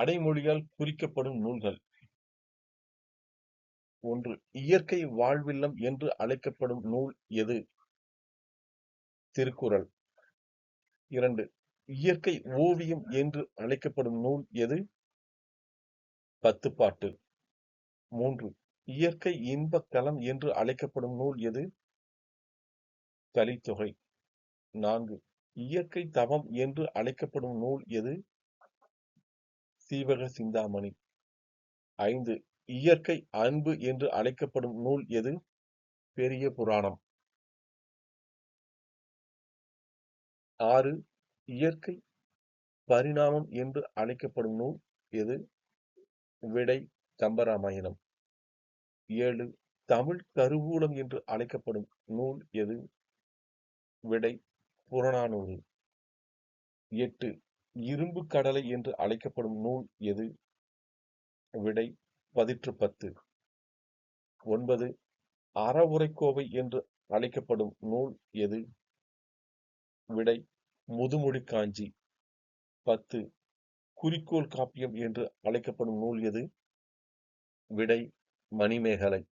அடைமொழியால் குறிக்கப்படும் நூல்கள். ஒன்று இயற்கை வாழ்வில்லம் என்று அழைக்கப்படும் நூல் எது? திருக்குறள். இரண்டு இயற்கை ஓவியம் என்று அழைக்கப்படும் நூல் எது? பத்துப்பாட்டு. மூன்று இயற்கை இன்பக் களம் என்று அழைக்கப்படும் நூல் எது? கலித்தொகை. நான்கு இயற்கை தவம் என்று அழைக்கப்படும் நூல் எது? சீவக சிந்தாமணி ஐந்து இயற்கை அன்பு என்று அழைக்கப்படும் நூல் எது? பெரிய புராணம். ஆறு இயற்கை பரிணாமம் என்று அழைக்கப்படும் நூல் எது? விடை கம்பராமாயணம். ஏழு தமிழ் கருவூலம் என்று அழைக்கப்படும் நூல் எது? விடை புறநானூறு. எட்டு இரும்பு கடலை என்று அழைக்கப்படும் நூல் எது? விடை பதிற்று பத்து. ஒன்பது அறவுரைக்கோவை என்று அழைக்கப்படும் நூல் எது? விடை முதுமொழி காஞ்சி. பத்து குறிக்கோள் காப்பியம் என்று அழைக்கப்படும் நூல் எது? விடை மணிமேகலை.